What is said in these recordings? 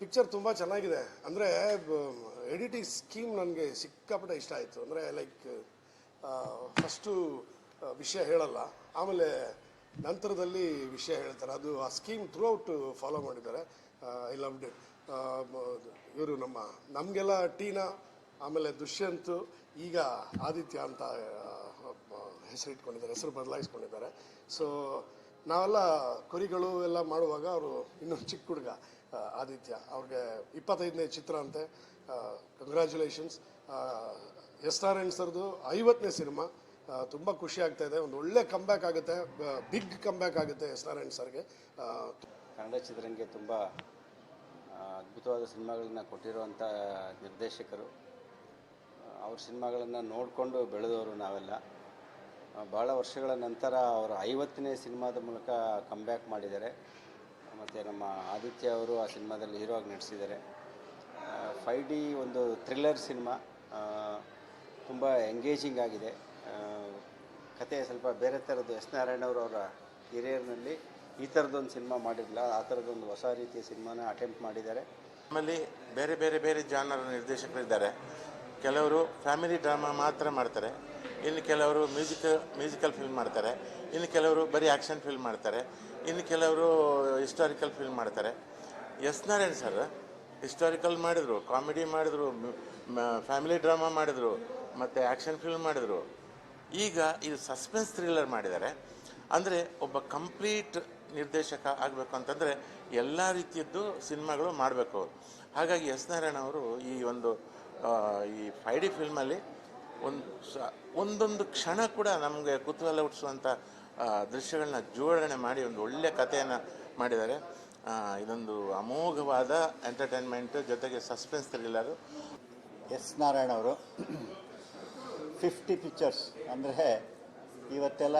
Picture ತುಂಬ ಚೆನ್ನಾಗಿದೆ. ಅಂದರೆ ಎಡಿಟಿಂಗ್ ಸ್ಕೀಮ್ ನನಗೆ ಸಿಕ್ಕಾಪಟ್ಟೆ ಇಷ್ಟ ಆಯಿತು. ಅಂದರೆ ಲೈಕ್ ಫಸ್ಟು ವಿಷಯ ಹೇಳಲ್ಲ. ಆಮೇಲೆ ನಂತರದಲ್ಲಿ ವಿಷಯ ಹೇಳ್ತಾರೆ. ಅದು ಆ ಸ್ಕೀಮ್ ಥ್ರೂ ಔಟ್ ಫಾಲೋ ಮಾಡಿದ್ದಾರೆ ಐ ಲವ್ ಇಟ್ ಇವರು ನಮ್ಮ, ನಮಗೆಲ್ಲ ಟೀನಾ ಆಮೇಲೆ ದುಷ್ಯಂತ್ ಈಗ ಆದಿತ್ಯ ಅಂತ ಹೆಸರು ಇಟ್ಕೊಂಡಿದ್ದಾರೆ, ಹೆಸರು ಬದಲಾಯಿಸ್ಕೊಂಡಿದ್ದಾರೆ. ಸೊ ನಾವೆಲ್ಲ ಕುರಿಗಳು ಎಲ್ಲ ಮಾಡುವಾಗ ಅವರು ಇನ್ನೊಂದು ಚಿಕ್ಕ ಹುಡುಗ ಆದಿತ್ಯ. ಅವ್ರಿಗೆ ಇಪ್ಪತ್ತೈದನೇ ಚಿತ್ರ ಅಂತೆ. ಕಂಗ್ರ್ಯಾಚುಲೇಷನ್ಸ್ ಎಸ್ ಆರ್ ಎನ್ ಸರ್ದು ಐವತ್ತನೇ ಸಿನಿಮಾ. ತುಂಬ ಖುಷಿ ಆಗ್ತಾ ಇದೆ. ಒಂದು ಒಳ್ಳೆ ಕಂಬ್ಯಾಕ್ ಆಗುತ್ತೆ. ಬಿಗ್ ಕಂಬ್ಯಾಕ್ ಆಗುತ್ತೆ ಎಸ್ ಆರ್ ಎನ್ ಸರ್ಗೆ. ಕನ್ನಡ ಚಿತ್ರರಂಗಕ್ಕೆ ತುಂಬ ಅದ್ಭುತವಾದ ಸಿನಿಮಾಗಳನ್ನ ಕೊಟ್ಟಿರುವಂಥ ನಿರ್ದೇಶಕರು. ಅವ್ರ ಸಿನಿಮಾಗಳನ್ನು ನೋಡಿಕೊಂಡು ಬೆಳೆದವರು ನಾವೆಲ್ಲ. ಭಾಳ ವರ್ಷಗಳ ನಂತರ ಅವರು ಐವತ್ತನೇ ಸಿನಿಮಾದ ಮೂಲಕ ಕಮ್ಬ್ಯಾಕ್ ಮಾಡಿದ್ದಾರೆ. ಮತ್ತು ನಮ್ಮ ಆದಿತ್ಯ ಅವರು ಆ ಸಿನಿಮಾದಲ್ಲಿ ಹೀರೋ ಆಗಿ ನಟಿಸಿದ್ದಾರೆ. ಫೈ ಡಿ ಒಂದು ಥ್ರಿಲ್ಲರ್ ಸಿನಿಮಾ. ತುಂಬ ಎಂಗೇಜಿಂಗ್ ಆಗಿದೆ. ಕತೆ ಸ್ವಲ್ಪ ಬೇರೆ ಥರದ್ದು. ಎಸ್ ನಾರಾಯಣ ಅವರು ಅವರ ಹಿರಿಯರ್ನಲ್ಲಿ ಈ ಥರದ್ದೊಂದು ಸಿನಿಮಾ ಮಾಡಿರಲಿಲ್ಲ. ಆ ಥರದ್ದೊಂದು ಹೊಸ ರೀತಿಯ ಸಿನಿಮಾನ ಅಟೆಂಪ್ಟ್ ಮಾಡಿದ್ದಾರೆ. ನಮ್ಮಲ್ಲಿ ಬೇರೆ ಬೇರೆ ಬೇರೆ ಜಾನರ್ ನಿರ್ದೇಶಕರಿದ್ದಾರೆ. ಕೆಲವರು ಫ್ಯಾಮಿಲಿ ಡ್ರಾಮಾ ಮಾತ್ರ ಮಾಡ್ತಾರೆ. ಇನ್ನು ಕೆಲವರು ಮ್ಯೂಸಿಕ್, ಮ್ಯೂಸಿಕಲ್ ಫಿಲ್ಮ್ ಮಾಡ್ತಾರೆ. ಇನ್ನು ಕೆಲವರು ಬರೀ ಆ್ಯಕ್ಷನ್ ಫಿಲ್ಮ್ ಮಾಡ್ತಾರೆ. ಇನ್ನು ಕೆಲವರು ಹಿಸ್ಟಾರಿಕಲ್ ಫಿಲ್ಮ್ ಮಾಡ್ತಾರೆ. ಎಸ್ ನಾರಾಯಣ್ ಸರ್ ಹಿಸ್ಟಾರಿಕಲ್ ಮಾಡಿದರು, ಕಾಮಿಡಿ ಮಾಡಿದರು ಫ್ಯಾಮಿಲಿ ಡ್ರಾಮಾ ಮಾಡಿದರು, ಮತ್ತು ಆ್ಯಕ್ಷನ್ ಫಿಲ್ಮ್ ಮಾಡಿದರು. ಈಗ ಇದು ಸಸ್ಪೆನ್ಸ್ ಥ್ರಿಲ್ಲರ್ ಮಾಡಿದ್ದಾರೆ. ಅಂದರೆ ಒಬ್ಬ ಕಂಪ್ಲೀಟ್ ನಿರ್ದೇಶಕ ಆಗಬೇಕು ಅಂತಂದರೆ ಎಲ್ಲ ರೀತಿಯದ್ದು ಸಿನಿಮಾಗಳು ಮಾಡಬೇಕು. ಹಾಗಾಗಿ ಎಸ್ ನಾರಾಯಣ ಅವರು ಈ ಒಂದು ಈ ಫೈ ಡಿ ಫಿಲ್ಮಲ್ಲಿ ಒಂದು ಸ, ಒಂದೊಂದು ಕ್ಷಣ ಕೂಡ ನಮಗೆ ಕುತೂಹಲ ಹುಟ್ಟಿಸುವಂಥ ದೃಶ್ಯಗಳನ್ನ ಜೋಡಣೆ ಮಾಡಿ ಒಂದು ಒಳ್ಳೆಯ ಕಥೆಯನ್ನು ಮಾಡಿದ್ದಾರೆ. ಇದೊಂದು ಅಮೋಘವಾದ ಎಂಟರ್ಟೈನ್ಮೆಂಟ್ ಜೊತೆಗೆ ಸಸ್ಪೆನ್ಸ್ ಥ್ರಿಲ್ಲರು ಎಸ್ ನಾರಾಯಣ ಅವರು. ಫಿಫ್ಟಿ ಪಿಕ್ಚರ್ಸ್ ಅಂದರೆ ಇವತ್ತೆಲ್ಲ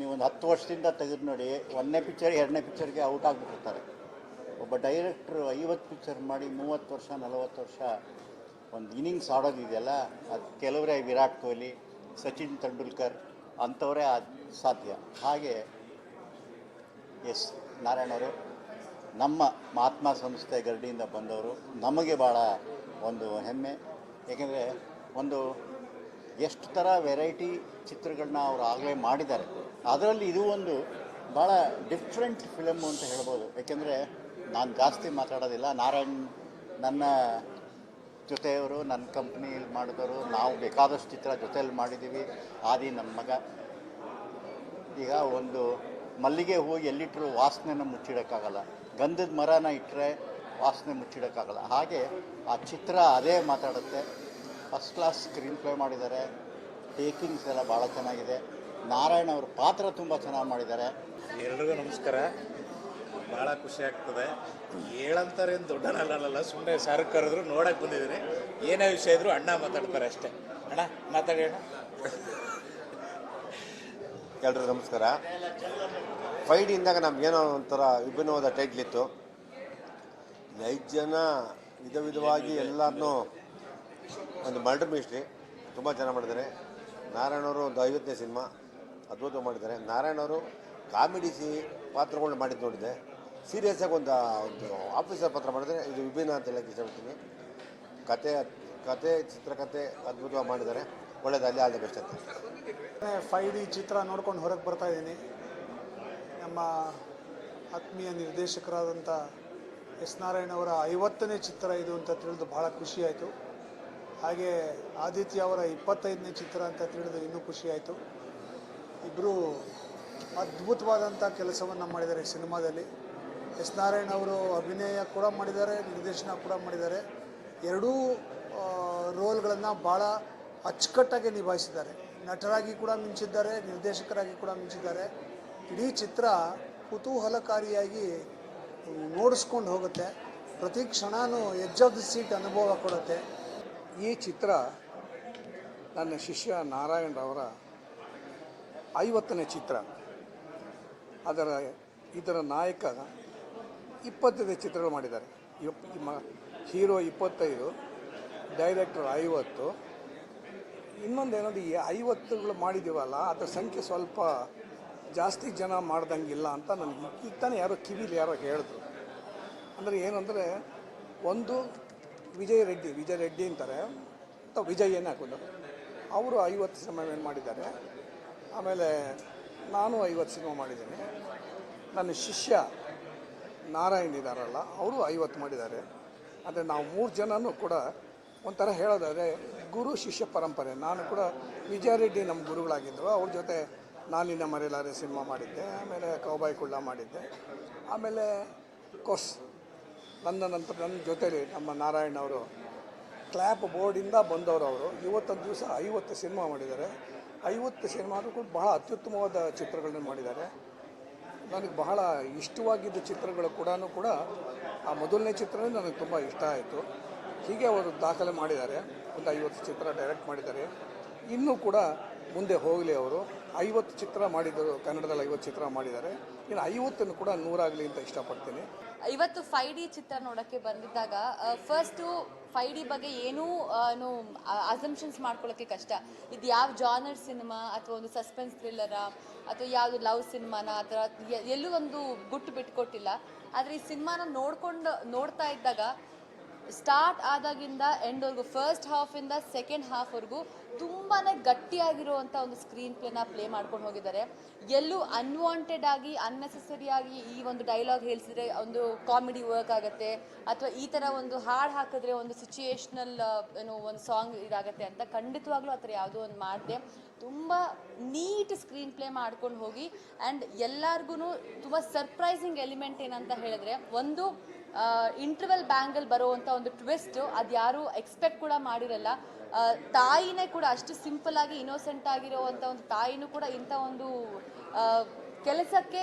ನೀವೊಂದು ಹತ್ತು ವರ್ಷದಿಂದ ತೆಗೆದು ನೋಡಿ, ಒಂದನೇ ಪಿಕ್ಚರ್ ಎರಡನೇ ಪಿಕ್ಚರ್ಗೆ ಔಟ್ ಆಗಿಬಿಟ್ಟಿರ್ತಾರೆ. ಒಬ್ಬ ಡೈರೆಕ್ಟ್ರು ಐವತ್ತು ಪಿಕ್ಚರ್ ಮಾಡಿ ಮೂವತ್ತು ವರ್ಷ, ನಲವತ್ತು ವರ್ಷ ಒಂದು ಇನ್ನಿಂಗ್ಸ್ ಆಡೋದಿದೆಯಲ್ಲ ಅದು ಕೆಲವರೇ ವಿರಾಟ್ ಕೊಹ್ಲಿ, ಸಚಿನ್ ತೆಂಡೂಲ್ಕರ್ ಅಂಥವರೇ ಸಾಧ್ಯ. ಹಾಗೆ ಎಸ್ ನಾರಾಯಣವರು ನಮ್ಮ ಮಹಾತ್ಮ ಸಂಸ್ಥೆ ಗರಡಿಯಿಂದ ಬಂದವರು ನಮಗೆ ಭಾಳ ಒಂದು ಹೆಮ್ಮೆ. ಏಕೆಂದರೆ ಒಂದು ಎಷ್ಟು ಥರ ವೆರೈಟಿ ಚಿತ್ರಗಳನ್ನ ಅವರು ಆಗಲೇ ಮಾಡಿದ್ದಾರೆ, ಅದರಲ್ಲಿ ಇದು ಒಂದು ಭಾಳ ಡಿಫ್ರೆಂಟ್ ಫಿಲಮ್ ಅಂತ ಹೇಳ್ಬೋದು. ಏಕೆಂದರೆ ನಾನು ಜಾಸ್ತಿ ಮಾತಾಡೋದಿಲ್ಲ. ನಾರಾಯಣ್ ನನ್ನ ಜೊತೆಯವರು ನನ್ನ ಕಂಪ್ನಿಯಲ್ಲಿ ಮಾಡಿದವರು ನಾವು ಬೇಕಾದಷ್ಟು ಚಿತ್ರ ಜೊತೆಯಲ್ಲಿ ಮಾಡಿದ್ದೀವಿ ಆದಿ ನಮ್ಮ ಮಗ. ಈಗ ಒಂದು ಮಲ್ಲಿಗೆ ಹೂವು ಎಲ್ಲಿಟ್ಟರೂ ವಾಸನೆನ ಮುಚ್ಚಿಡೋಕ್ಕಾಗಲ್ಲ. ಗಂಧದ ಮರನ ಇಟ್ಟರೆ ವಾಸನೆ ಮುಚ್ಚಿಡೋಕ್ಕಾಗಲ್ಲ. ಹಾಗೆ ಆ ಚಿತ್ರ ಅದೇ ಮಾತಾಡುತ್ತೆ. ಫಸ್ಟ್ ಕ್ಲಾಸ್ ಸ್ಕ್ರೀನ್ ಪ್ಲೇ ಮಾಡಿದ್ದಾರೆ. ಟೇಕಿಂಗ್ಸ್ ಎಲ್ಲ ಭಾಳ ಚೆನ್ನಾಗಿದೆ. ನಾರಾಯಣ ಅವ್ರ ಪಾತ್ರ ತುಂಬ ಚೆನ್ನಾಗಿ ಮಾಡಿದ್ದಾರೆ. ಎಲ್ರಿಗೂ ನಮಸ್ಕಾರ. ಭಾಳ ಖುಷಿ ಆಗ್ತದೆ. ಹೇಳಂತಾರೆ ಏನು ದೊಡ್ಡನಲ್ಲ ಸುಮ್ಮನೆ ಸರ್ ಕರೆದ್ರು ನೋಡಕ್ಕೆ ಬಂದಿದ್ದೀನಿ. ಏನೇ ವಿಷಯ ಇದ್ರು ಅಣ್ಣ ಮಾತಾಡ್ತಾರೆ ಅಷ್ಟೇ. ಅಣ್ಣ ಮಾತಾಡಿ ಅಣ್ಣ ಎಲ್ರಿಗೂ ನಮಸ್ಕಾರ. ಫೈಟ್ ಇಂದಾಗ ನಮ್ಗೇನೋ ಒಂಥರ ವಿಭಿನ್ನವಾದ ಟೈಟ್ಲ್ ಇತ್ತು. ನೈಜ್ ಜನ ವಿಧ ವಿಧವಾಗಿ ಎಲ್ಲರನ್ನೂ ಒಂದು ಮರ್ಡರ್ ಮಿಸ್ಟ್ರಿ ತುಂಬ ಚೆನ್ನಾಗಿ ಮಾಡಿದ್ದಾರೆ. ನಾರಾಯಣವರು ಒಂದು ಐವತ್ತನೇ ಸಿನಿಮಾ ಅದ್ಭುತ ಮಾಡಿದ್ದಾರೆ. ನಾರಾಯಣವರು ಕಾಮಿಡಿ ಪಾತ್ರಗಳನ್ನ ಮಾಡಿದ್ದು ನೋಡಿದೆ. ಸೀರಿಯಸ್ ಆಗಿ ಒಂದು ಒಂದು ಆಫೀಸರ್ ಪತ್ರ ಮಾಡಿದ್ರೆ ಇದು ವಿಭಿನ್ನ ಅಂತ ಹೇಳಕ್ಕೆ ಇಷ್ಟಪಡ್ತೀನಿ. ಕತೆ ಕತೆ, ಚಿತ್ರಕತೆ ಅದ್ಭುತವಾಗಿ ಮಾಡಿದ್ದಾರೆ. ಒಳ್ಳೆಯದಲ್ಲಿ ಆಲ್ ದ ಬೆಸ್ಟ್ ಅಂತ. ಫೈವ್ ಡಿ ಚಿತ್ರ ನೋಡ್ಕೊಂಡು ಹೊರಗೆ ಬರ್ತಾ ಇದ್ದೀನಿ. ನಮ್ಮ ಆತ್ಮೀಯ ನಿರ್ದೇಶಕರಾದಂಥ ಎಸ್ ನಾರಾಯಣ ಅವರ ಐವತ್ತನೇ ಚಿತ್ರ ಇದು ಅಂತ ತಿಳಿದು ಭಾಳ ಖುಷಿಯಾಯಿತು ಹಾಗೆ ಆದಿತ್ಯ ಅವರ ಇಪ್ಪತ್ತೈದನೇ ಚಿತ್ರ ಅಂತ ತಿಳಿದು ಇನ್ನೂ ಖುಷಿಯಾಯಿತು ಇಬ್ಬರು ಅದ್ಭುತವಾದಂಥ ಕೆಲಸವನ್ನು ಮಾಡಿದ್ದಾರೆ ಸಿನಿಮಾದಲ್ಲಿ. ಎಸ್ ನಾರಾಯಣ್ ಅವರು ಅಭಿನಯ ಕೂಡ ಮಾಡಿದ್ದಾರೆ, ನಿರ್ದೇಶನ ಕೂಡ ಮಾಡಿದ್ದಾರೆ. ಎರಡೂ ರೋಲ್ಗಳನ್ನು ಭಾಳ ಅಚ್ಚುಕಟ್ಟಾಗಿ ನಿಭಾಯಿಸಿದ್ದಾರೆ. ನಟರಾಗಿ ಕೂಡ ಮಿಂಚಿದ್ದಾರೆ, ನಿರ್ದೇಶಕರಾಗಿ ಕೂಡ ಮಿಂಚಿದ್ದಾರೆ. ಇಡೀ ಚಿತ್ರ ಕುತೂಹಲಕಾರಿಯಾಗಿ ನೋಡಿಸ್ಕೊಂಡು ಹೋಗುತ್ತೆ. ಪ್ರತಿ ಕ್ಷಣವೂ ಎಜ್ ಆಫ್ ದಿ ಸೀಟ್ ಅನುಭವ ಕೊಡುತ್ತೆ. ಈ ಚಿತ್ರ ನನ್ನ ಶಿಷ್ಯ ನಾರಾಯಣರವರ ಐವತ್ತನೇ ಚಿತ್ರ. ಅದರ, ಇದರ ನಾಯಕ ಇಪ್ಪತ್ತೈದು ಚಿತ್ರಗಳು ಮಾಡಿದ್ದಾರೆ. ಹೀರೋ ಇಪ್ಪತ್ತೈದು, ಡೈರೆಕ್ಟರ್ ಐವತ್ತು. ಇನ್ನೊಂದು ಏನಾದ್ರು, ಈ ಐವತ್ತುಗಳು ಮಾಡಿದ್ದೀವಲ್ಲ, ಅದರ ಸಂಖ್ಯೆ ಸ್ವಲ್ಪ ಜಾಸ್ತಿ ಜನ ಮಾಡ್ದಂಗಿಲ್ಲ ಅಂತ ನನಗೆ ಈಗ ತಾನೇ ಯಾರೋ ಕಿವಿಲಿ ಯಾರೋ ಹೇಳಿದ್ರು. ಅಂದರೆ ಏನಂದರೆ, ಒಂದು ವಿಜಯ್ ರೆಡ್ಡಿ ವಿಜಯ್ ರೆಡ್ಡಿ ಅಂತಾರೆ ಅಥವಾ ವಿಜಯ್ ಏನೇ ಹಾಕೊಂಡು ಅವರು ಐವತ್ತು ಸಿನಿಮಾ ಏನು ಮಾಡಿದ್ದಾರೆ. ಆಮೇಲೆ ನಾನು ಐವತ್ತು ಸಿನಿಮಾ ಮಾಡಿದ್ದೀನಿ. ನನ್ನ ಶಿಷ್ಯ ನಾರಾಯಣ್ ಇದ್ದಾರಲ್ಲ ಅವರು ಐವತ್ತು ಮಾಡಿದ್ದಾರೆ. ಆದರೆ ನಾವು ಮೂರು ಜನನೂ ಕೂಡ ಒಂಥರ ಹೇಳೋದಾದರೆ ಗುರು ಶಿಷ್ಯ ಪರಂಪರೆ. ನಾನು ಕೂಡ ವಿಜಯ ರೆಡ್ಡಿ ನಮ್ಮ ಗುರುಗಳಾಗಿದ್ದರು ಅವ್ರ ಜೊತೆ ನಾನಿನ ಮರೆಯಲಾರೆ ಸಿನಿಮಾ ಮಾಡಿದ್ದೆ, ಆಮೇಲೆ ಕೌಬಾಯಿ ಕುಳ್ಳ ಮಾಡಿದ್ದೆ. ಆಮೇಲೆ ಕೊಸ್, ನನ್ನ ನಂತರ ನನ್ನ ಜೊತೆಲಿ ನಮ್ಮ ನಾರಾಯಣ್ ಅವರು ಕ್ಲ್ಯಾಪ್ ಬೋರ್ಡಿಂದ ಬಂದವರು ಅವರು. ಇವತ್ತೊಂದು ದಿವಸ ಐವತ್ತು ಸಿನಿಮಾ ಮಾಡಿದ್ದಾರೆ. ಐವತ್ತು ಸಿನಿಮಾದಲ್ಲೂ ಕೂಡ ಬಹಳ ಅತ್ಯುತ್ತಮವಾದ ಚಿತ್ರಗಳನ್ನ ಮಾಡಿದ್ದಾರೆ. ನನಗೆ ಬಹಳ ಇಷ್ಟವಾಗಿದ್ದ ಚಿತ್ರಗಳು ಕೂಡ ಕೂಡ ಆ ಮೊದಲನೇ ಚಿತ್ರನೇ ನನಗೆ ತುಂಬ ಇಷ್ಟ ಆಯಿತು. ಹೀಗೆ ಅವರು ದಾಖಲೆ ಮಾಡಿದ್ದಾರೆ. ಒಂದು ಐವತ್ತು ಚಿತ್ರ ಡೈರೆಕ್ಟ್ ಮಾಡಿದ್ದಾರೆ. ಇನ್ನೂ ಕೂಡ ಮುಂದೆ ಹೋಗಲಿ ಅವರು. ಐವತ್ತು ಚಿತ್ರ ಮಾಡಿದರು ಕನ್ನಡದಲ್ಲಿ ಐವತ್ತು ಚಿತ್ರ ಮಾಡಿದ್ದಾರೆ. ಇನ್ನು ಐವತ್ತನ್ನು ಕೂಡ ನೂರಾಗಲಿ ಅಂತ ಇಷ್ಟಪಡ್ತೀನಿ. ಇವತ್ತು ಫೈ ಡಿ ಚಿತ್ರ ನೋಡೋಕ್ಕೆ ಬಂದಿದ್ದಾಗ ಫಸ್ಟು ಫೈ ಡಿ ಬಗ್ಗೆ ಏನೂ ಏನು ಅಸಂಪ್ಷನ್ಸ್ ಮಾಡ್ಕೊಳ್ಳೋಕ್ಕೆ ಕಷ್ಟ. ಇದು ಯಾವ ಜಾನರ್ ಸಿನಿಮಾ ಅಥವಾ ಒಂದು ಸಸ್ಪೆನ್ಸ್ ಥ್ರಿಲ್ಲರ ಅಥವಾ ಯಾವುದು ಲವ್ ಸಿನಿಮಾನ ಅಥವಾ ಎಲ್ಲೂ ಒಂದು ಗುಟ್ಟು ಬಿಟ್ಕೊಟ್ಟಿಲ್ಲ. ಆದರೆ ಈ ಸಿನಿಮಾನ ನೋಡ್ಕೊಂಡು, ನೋಡ್ತಾ ಇದ್ದಾಗ ಸ್ಟಾರ್ಟ್ ಆದಾಗಿಂದ ಎಂಡ್ವರೆಗೂ ಫಸ್ಟ್ ಹಾಫಿಂದ ಸೆಕೆಂಡ್ ಹಾಫ್ವರೆಗೂ ತುಂಬಾ ಗಟ್ಟಿಯಾಗಿರುವಂಥ ಒಂದು ಸ್ಕ್ರೀನ್ ಪ್ಲೇನ ಪ್ಲೇ ಮಾಡ್ಕೊಂಡು ಹೋಗಿದ್ದಾರೆ. ಎಲ್ಲೂ ಅನ್ವಾಂಟೆಡ್ ಆಗಿ ಅನ್ನೆಸೆಸರಿ ಆಗಿ ಈ ಒಂದು ಡೈಲಾಗ್ ಹೇಳಿಸಿದ್ರೆ ಒಂದು ಕಾಮಿಡಿ ವರ್ಕ್ ಆಗುತ್ತೆ, ಅಥವಾ ಈ ಥರ ಒಂದು ಹಾಡು ಹಾಕಿದ್ರೆ ಒಂದು ಸಿಚುಯೇಷನಲ್ ಏನು ಒಂದು ಸಾಂಗ್ ಇದಾಗತ್ತೆ ಅಂತ ಖಂಡಿತವಾಗ್ಲೂ ಆ ಥರ ಯಾವುದೋ ಒಂದು ಮಾಡಿದೆ. ತುಂಬ ನೀಟ್ ಸ್ಕ್ರೀನ್ ಪ್ಲೇ ಮಾಡ್ಕೊಂಡು ಹೋಗಿ ಆ್ಯಂಡ್ ಎಲ್ಲರಿಗೂ ತುಂಬ ಸರ್ಪ್ರೈಸಿಂಗ್ ಎಲಿಮೆಂಟ್ ಏನಂತ ಹೇಳಿದ್ರೆ, ಒಂದು ಇಂಟರ್ವೆಲ್ ಬ್ಯಾಂಗಲ್ ಬರುವಂಥ ಒಂದು ಟ್ವಿಸ್ಟ್ ಅದು ಯಾರು ಎಕ್ಸ್ಪೆಕ್ಟ್ ಕೂಡ ಮಾಡಿರಲ್ಲ. ತಾಯಿನೇ ಕೂಡ ಅಷ್ಟು ಸಿಂಪಲ್ ಆಗಿ ಇನ್ನೋಸೆಂಟ್ ಆಗಿರೋ ಒಂದು ತಾಯಿನೂ ಕೂಡ ಇಂಥ ಒಂದು ಕೆಲಸಕ್ಕೆ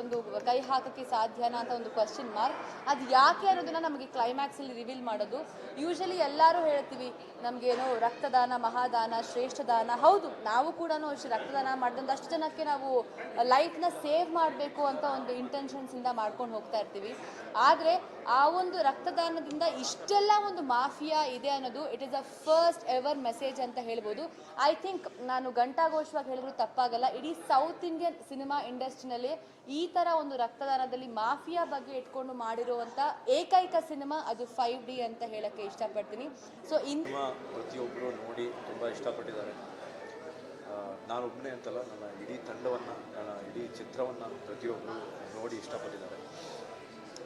ಒಂದು ಕೈ ಹಾಕಕ್ಕೆ ಸಾಧ್ಯನಾ ಅಂತ ಒಂದು ಕ್ವಶನ್ ಮಾರ್ಕ್ ಅದು ಯಾಕೆ ಅನ್ನೋದನ್ನ ನಮಗೆ ಕ್ಲೈಮ್ಯಾಕ್ಸಲ್ಲಿ ರಿವೀಲ್ ಮಾಡೋದು. ಯೂಶಲಿ ಎಲ್ಲರೂ ಹೇಳ್ತೀವಿ, ನಮಗೇನೋ ರಕ್ತದಾನ, ಮಹಾದಾನ ಶ್ರೇಷ್ಠ ದಾನ ಹೌದು, ನಾವು ಕೂಡ ಅಷ್ಟೇ ರಕ್ತದಾನ ಮಾಡಿದಂಥ ಅಷ್ಟು ಜನಕ್ಕೆ ನಾವು ಲೈಫ್ನ ಸೇವ್ ಮಾಡಬೇಕು ಅಂತ ಒಂದು ಇಂಟೆನ್ಷನ್ಸಿಂದ ಮಾಡ್ಕೊಂಡು ಹೋಗ್ತಾ ಇರ್ತೀವಿ. ಆದರೆ ಆ ಒಂದು ರಕ್ತದಾನದಿಂದ ಇಷ್ಟೆಲ್ಲ ಒಂದು ಮಾಫಿಯಾ ಇದೆ ಅನ್ನೋದು it is a first ever message ಅಂತ ಹೇಳ್ಬೋದು. ಐ ಥಿಂಕ್ ನಾನು ಗಂಟಾಘೋಷವಾಗಿ ಹೇಳಿದ್ರು ತಪ್ಪಾಗಲ್ಲ. ಇಡೀ ಸೌತ್ ಇಂಡಿಯನ್ ಸಿನಿಮಾ ಇಂಡಸ್ಟ್ರಿನಲ್ಲಿ ಈ ಥರ ಒಂದು ರಕ್ತದಾನದಲ್ಲಿ ಮಾಫಿಯಾ ಬಗ್ಗೆ ಇಟ್ಕೊಂಡು ಮಾಡಿರುವಂಥ ಏಕೈಕ ಸಿನಿಮಾ ಅದು ಫೈವ್ ಡಿ ಅಂತ ಹೇಳೋಕ್ಕೆ ಇಷ್ಟಪಡ್ತೀನಿ. ಸೊ ಇನ್ ಪ್ರತಿಯೊಬ್ಬರು ನೋಡಿ ತುಂಬ ಇಷ್ಟಪಟ್ಟಿದ್ದಾರೆ. ನಾನು ಒಬ್ಬನೇ ಅಂತಲ್ಲ, ನನ್ನ ಇಡೀ ತಂಡವನ್ನು ಇಡೀ ಚಿತ್ರವನ್ನು ಪ್ರತಿಯೊಬ್ಬರು ನೋಡಿ ಇಷ್ಟಪಟ್ಟಿದ್ದಾರೆ.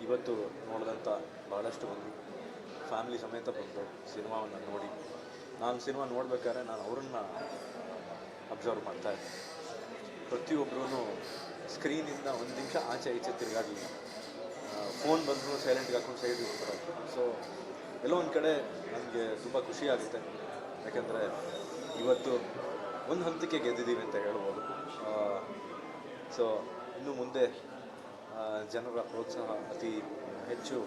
ಇವತ್ತು ನೋಡಿದಂಥ ಭಾಳಷ್ಟು ಬಂದು ಫ್ಯಾಮಿಲಿ ಸಮೇತ ಬಂದು ಸಿನಿಮಾವನ್ನು ನೋಡಿ, ನಾನು ಸಿನಿಮಾ ನೋಡಬೇಕಾದ್ರೆ ನಾನು ಅವರನ್ನು ಅಬ್ಸರ್ವ್ ಮಾಡ್ತಾ ಇದ್ದೆ. ಪ್ರತಿಯೊಬ್ಬರೂ ಸ್ಕ್ರೀನಿಂದ ಒಂದು ನಿಮಿಷ ಆಚೆ ಈಚೆ ತಿರುಗಾಡಲಿಲ್ಲ ಫೋನ್ ಬಂದರೂ ಸೈಲೆಂಟ್ಗೆ ಹಾಕೊಂಡು ಸೈಡ್ ಇರ್ತಾರೆ ಸೊ ಎಲ್ಲೋ ಒಂದು ಕಡೆ ನನಗೆ ತುಂಬ ಖುಷಿ ಆಗುತ್ತೆ. ಯಾಕೆಂದರೆ ಇವತ್ತು ಒಂದು ಹಂತಕ್ಕೆ ಗೆದ್ದಿದ್ದೀವಿ ಅಂತ ಹೇಳ್ಬೋದು. ಸೊ ಇನ್ನು ಮುಂದೆ ಜನರ ಪ್ರೋತ್ಸಾಹ ಅತಿ ಹೆಚ್ಚು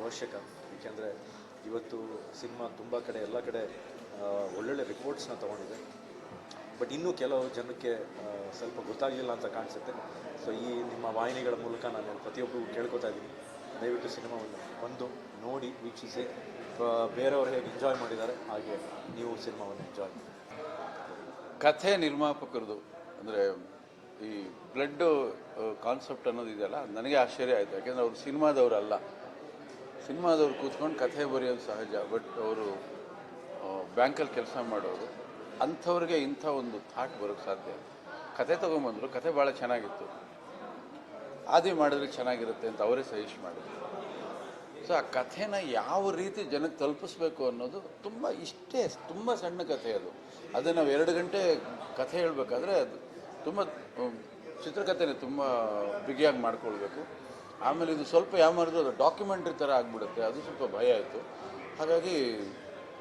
ಅವಶ್ಯಕ. ಏಕೆಂದರೆ ಇವತ್ತು ಸಿನಿಮಾ ತುಂಬ ಕಡೆ, ಎಲ್ಲ ಕಡೆ ಒಳ್ಳೊಳ್ಳೆ ರಿಪೋರ್ಟ್ಸ್ನ ತೊಗೊಂಡಿದೆ. ಬಟ್ ಇನ್ನೂ ಕೆಲವು ಜನಕ್ಕೆ ಸ್ವಲ್ಪ ಗೊತ್ತಾಗಲಿಲ್ಲ ಅಂತ ಕಾಣಿಸುತ್ತೆ. ಸೊ ಈ ನಿಮ್ಮ ವಾಹಿನಿಗಳ ಮೂಲಕ ನಾನು ಪ್ರತಿಯೊಬ್ಬರಿಗೂ ಕೇಳ್ಕೊತಾ ಇದ್ದೀನಿ. ದಯವಿಟ್ಟು ಸಿನಿಮಾವನ್ನು ಬಂದು ನೋಡಿ, ವೀಕ್ಷಿಸಿ. ಬೇರೆಯವರು ಹೇಗೆ ಎಂಜಾಯ್ ಮಾಡಿದ್ದಾರೆ, ಹಾಗೆ ನೀವು ಸಿನಿಮಾವನ್ನು ಎಂಜಾಯ್ ಮಾಡಿ. ಕಥೆ ನಿರ್ಮಾಪಕರದು ಅಂದರೆ ಈ ಬ್ಲಡ್ ಕಾನ್ಸೆಪ್ಟ್ ಅನ್ನೋದು ಇದೆಯಲ್ಲ? ನನಗೆ ಆಶ್ಚರ್ಯ ಆಯಿತು. ಯಾಕೆಂದರೆ ಅವರು ಸಿನಿಮಾದವರಲ್ಲ. ಸಿನಿಮಾದವ್ರು ಕೂತ್ಕೊಂಡು ಕಥೆ ಬರೆಯೋದು ಸಹಜ ಬಟ್ ಅವರು ಬ್ಯಾಂಕಲ್ಲಿ ಕೆಲಸ ಮಾಡೋರು, ಅಂಥವ್ರಿಗೆ ಇಂಥ ಒಂದು ಥಾಟ್ ಬರೋಕ್ಕೆ ಸಾಧ್ಯ ಕತೆ ತೊಗೊಂಬಂದರು ಕತೆ ಭಾಳ ಚೆನ್ನಾಗಿತ್ತು. ಆದಿ ಮಾಡಿದ್ರೆ ಚೆನ್ನಾಗಿರುತ್ತೆ ಅಂತ ಅವರೇ ಸಜೆಸ್ಟ್ ಮಾಡಿದ್ರು. ಸೊ ಆ ಕಥೆನ ಯಾವ ರೀತಿ ಜನಕ್ಕೆ ತಲುಪಿಸ್ಬೇಕು ಅನ್ನೋದು ತುಂಬ ಇಷ್ಟೇ, ತುಂಬ ಸಣ್ಣ ಕಥೆ ಅದು. ಅದು ನಾವು ಎರಡು ಗಂಟೆ ಕಥೆ ಹೇಳಬೇಕಾದ್ರೆ ಅದು ತುಂಬ ಚಿತ್ರಕಥೆನೇ ತುಂಬ ಬಿಗಿಯಾಗಿ ಮಾಡ್ಕೊಳ್ಬೇಕು. ಆಮೇಲೆ ಇದು ಸ್ವಲ್ಪ ಯಾಮಾರಿದ್ರು ಅದು ಡಾಕ್ಯುಮೆಂಟ್ರಿ ಥರ ಆಗಿಬಿಡುತ್ತೆ. ಅದು ಸ್ವಲ್ಪ ಭಯ ಆಯಿತು. ಹಾಗಾಗಿ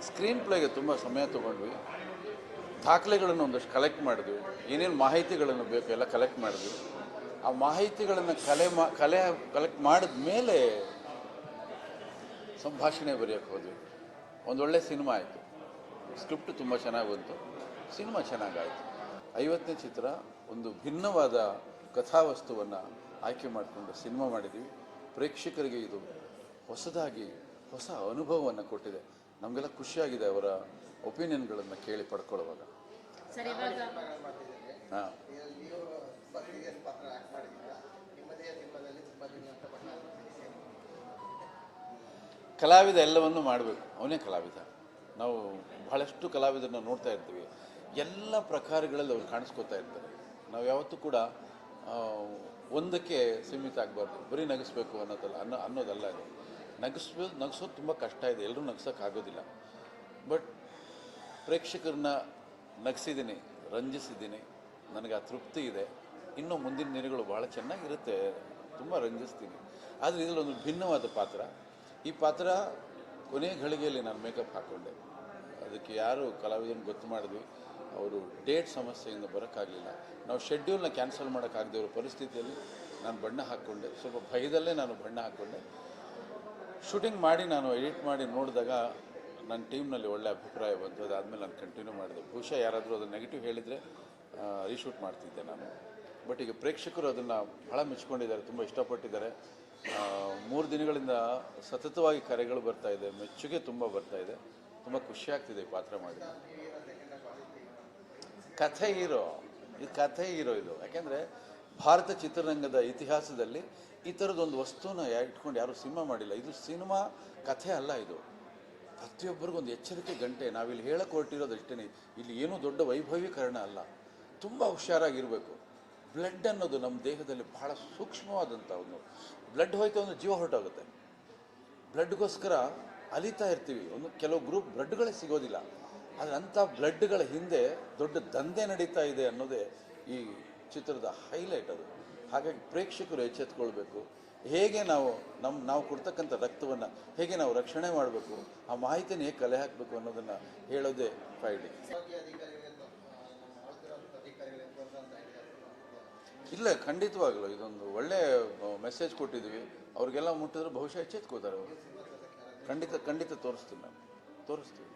ಸ್ಕ್ರೀನ್ ಪ್ಲೇಗೆ ತುಂಬ ಸಮಯ ತೊಗೊಂಡ್ವಿ. ದಾಖಲೆಗಳನ್ನು ಒಂದಷ್ಟು ಕಲೆಕ್ಟ್ ಮಾಡಿದ್ವಿ. ಏನೇನು ಮಾಹಿತಿಗಳನ್ನು ಬೇಕು ಎಲ್ಲ ಕಲೆಕ್ಟ್ ಮಾಡಿದ್ವಿ. ಆ ಮಾಹಿತಿಗಳನ್ನು ಕಲೆ ಮಾ, ಕಲೆ ಕಲೆಕ್ಟ್ ಮಾಡಿದ ಮೇಲೆ ಸಂಭಾಷಣೆ ಬರೆಯೋಕ್ಕೆ ಹೋದ್ವಿ. ಒಂದೊಳ್ಳೆ ಸಿನಿಮಾ ಆಯಿತು. ಸ್ಕ್ರಿಪ್ಟ್ ತುಂಬ ಚೆನ್ನಾಗಿ ಬಂತು. ಸಿನಿಮಾ ಚೆನ್ನಾಗಾಯಿತು ಐವತ್ತನೇ ಚಿತ್ರ ಒಂದು ಭಿನ್ನವಾದ ಕಥಾವಸ್ತುವನ್ನು ಆಯ್ಕೆ ಮಾಡಿಕೊಂಡು ಸಿನಿಮಾ ಮಾಡಿದ್ದೀವಿ. ಪ್ರೇಕ್ಷಕರಿಗೆ ಇದು ಹೊಸದಾಗಿ ಹೊಸ ಅನುಭವವನ್ನು ಕೊಟ್ಟಿದೆ. ನಮಗೆಲ್ಲ ಖುಷಿಯಾಗಿದೆ ಅವರ ಒಪಿನಿಯನ್ಗಳನ್ನು ಕೇಳಿ ಪಡ್ಕೊಳ್ಳುವಾಗ. ಹಾಂ. ಕಲಾವಿದ ಎಲ್ಲವನ್ನು ಮಾಡಬೇಕು. ಅವನೇ ಕಲಾವಿದ. ನಾವು ಬಹಳಷ್ಟು ಕಲಾವಿದರನ್ನ ನೋಡ್ತಾ ಇರ್ತೀವಿ. ಎಲ್ಲ ಪ್ರಕಾರಗಳಲ್ಲಿ ಅವ್ರು ಕಾಣಿಸ್ಕೊತಾ ಇರ್ತಾರೆ. ನಾವು ಯಾವತ್ತೂ ಕೂಡ ಒಂದಕ್ಕೆ ಸೀಮಿತ ಆಗಬಾರ್ದು. ಬರೀ ನಗಿಸ್ಬೇಕು ಅನ್ನೋದಲ್ಲ, ಅನ್ನೋ, ಅನ್ನೋದಲ್ಲ ನಗಿಸ್ಬೇಕು ನಗಿಸೋದು ತುಂಬ ಕಷ್ಟ ಇದೆ. ಎಲ್ಲರೂ ನಗ್ಸೋಕ್ಕಾಗೋದಿಲ್ಲ ಬಟ್ ಪ್ರೇಕ್ಷಕರನ್ನ ನಗಿಸಿದ್ದೀನಿ, ರಂಜಿಸಿದ್ದೀನಿ. ನನಗೆ ಆ ತೃಪ್ತಿ ಇದೆ. ಇನ್ನೂ ಮುಂದಿನ ದಿನಗಳು ಭಾಳ ಚೆನ್ನಾಗಿರುತ್ತೆ. ತುಂಬ ರಂಜಿಸ್ತೀನಿ. ಆದರೆ ಇದರಲ್ಲಿ ಒಂದು ಭಿನ್ನವಾದ ಪಾತ್ರ. ಈ ಪಾತ್ರ ಕೊನೆಯ ಘಳಿಗೆಯಲ್ಲಿ ನಾನು ಮೇಕಪ್ ಹಾಕ್ಕೊಂಡೆ ಅದಕ್ಕೆ ಯಾರು ಕಲಾವಿದನ ಗೊತ್ತು ಮಾಡಿದ್ವಿ. ಅವರು ಡೇಟ್ ಸಮಸ್ಯೆಯಿಂದ ಬರೋಕ್ಕಾಗಲಿಲ್ಲ. ನಾವು ಶೆಡ್ಯೂಲ್ನ ಕ್ಯಾನ್ಸಲ್ ಮಾಡೋಕ್ಕಾಗದೇ ಇರೋ ಪರಿಸ್ಥಿತಿಯಲ್ಲಿ ನಾನು ಬಣ್ಣ ಹಾಕ್ಕೊಂಡೆ. ಸ್ವಲ್ಪ ಭಯದಲ್ಲೇ ನಾನು ಬಣ್ಣ ಹಾಕ್ಕೊಂಡೆ. ಶೂಟಿಂಗ್ ಮಾಡಿ ನಾನು ಎಡಿಟ್ ಮಾಡಿ ನೋಡಿದಾಗ ನನ್ನ ಟೀಮ್ನಲ್ಲಿ ಒಳ್ಳೆ ಅಭಿಪ್ರಾಯ ಬಂತು. ಅದಾದಮೇಲೆ ನಾನು ಕಂಟಿನ್ಯೂ ಮಾಡಿದೆ. ಬಹುಶಃ ಯಾರಾದರೂ ಅದನ್ನು ನೆಗೆಟಿವ್ ಹೇಳಿದರೆ ರೀಶೂಟ್ ಮಾಡ್ತಿದ್ದೆ ನಾನು. ಬಟ್ ಈಗ ಪ್ರೇಕ್ಷಕರು ಅದನ್ನು ಭಾಳ ಮೆಚ್ಕೊಂಡಿದ್ದಾರೆ, ತುಂಬ ಇಷ್ಟಪಟ್ಟಿದ್ದಾರೆ. ಮೂರು ದಿನಗಳಿಂದ ಸತತವಾಗಿ ಕರೆಗಳು ಬರ್ತಾ ಇದೆ, ಮೆಚ್ಚುಗೆ ತುಂಬ ಬರ್ತಾ ಇದೆ. ತುಂಬ ಖುಷಿ ಆಗ್ತಿದೆ ಈ ಪಾತ್ರ ಮಾಡಿ. ಕಥೆ ಹೀರೋ ಇದು ಕಥೆ ಹೀರೋ ಇದು. ಯಾಕೆಂದರೆ ಭಾರತ ಚಿತ್ರರಂಗದ ಇತಿಹಾಸದಲ್ಲಿ ಈ ಥರದೊಂದು ವಸ್ತುನ ಇಟ್ಕೊಂಡು ಯಾರೂ ಸಿನಿಮಾ ಮಾಡಿಲ್ಲ. ಇದು ಸಿನಿಮಾ ಕಥೆ ಅಲ್ಲ ಇದು. ಪ್ರತಿಯೊಬ್ಬರಿಗೂ ಒಂದು ಎಚ್ಚರಿಕೆ ಗಂಟೆ. ನಾವಿಲ್ಲಿ ಹೇಳಕ್ಕೆ ಹೊರಟಿರೋದು ಅಷ್ಟೇ ಇಲ್ಲಿ ಏನೂ ದೊಡ್ಡ ವೈಭವೀಕರಣ ಅಲ್ಲ. ತುಂಬ ಹುಷಾರಾಗಿರಬೇಕು. ಬ್ಲಡ್ ಅನ್ನೋದು ನಮ್ಮ ದೇಹದಲ್ಲಿ ಬಹಳ ಸೂಕ್ಷ್ಮವಾದಂಥ ಒಂದು ಬ್ಲಡ್ ಹೋಯ್ತು ಒಂದು ಜೀವ ಹೊರಟೋಗುತ್ತೆ. ಬ್ಲಡ್ಗೋಸ್ಕರ ಅಲಿತಾ ಇರ್ತೀವಿ. ಒಂದು ಕೆಲವು ಗ್ರೂಪ್ ಬ್ಲಡ್ಗಳೇ ಸಿಗೋದಿಲ್ಲ. ಆದರೆ ಅಂಥ ಬ್ಲಡ್ಗಳ ಹಿಂದೆ ದೊಡ್ಡ ದಂಧೆ ನಡೀತಾ ಇದೆ ಅನ್ನೋದೇ ಈ ಚಿತ್ರದ ಹೈಲೈಟ್ ಅದು. ಹಾಗಾಗಿ ಪ್ರೇಕ್ಷಕರು ಎಚ್ಚೆತ್ಕೊಳ್ಬೇಕು. ಹೇಗೆ ನಾವು ನಮ್ಮ ನಾವು ಕೊಡ್ತಕ್ಕಂಥ ರಕ್ತವನ್ನು ಹೇಗೆ ನಾವು ರಕ್ಷಣೆ ಮಾಡಬೇಕು, ಆ ಮಾಹಿತಿನ ಹೇಗೆ ಕಲೆ ಹಾಕಬೇಕು ಅನ್ನೋದನ್ನು ಹೇಳೋದೇ ಫೈಡಿ ಇಲ್ಲ, ಖಂಡಿತವಾಗಲೂ ಇದೊಂದು ಒಳ್ಳೆ ಮೆಸೇಜ್ ಕೊಟ್ಟಿದ್ದೀವಿ ಅವ್ರಿಗೆಲ್ಲ ಮುಟ್ಟಿದ್ರೆ ಬಹುಶಃ ಎಚ್ಚೆತ್ಕೋತಾರೆ ಅವರು. ಖಂಡಿತ ಖಂಡಿತ ತೋರಿಸ್ತೀನಿ ನಾನು. ತೋರಿಸ್ತೀವಿ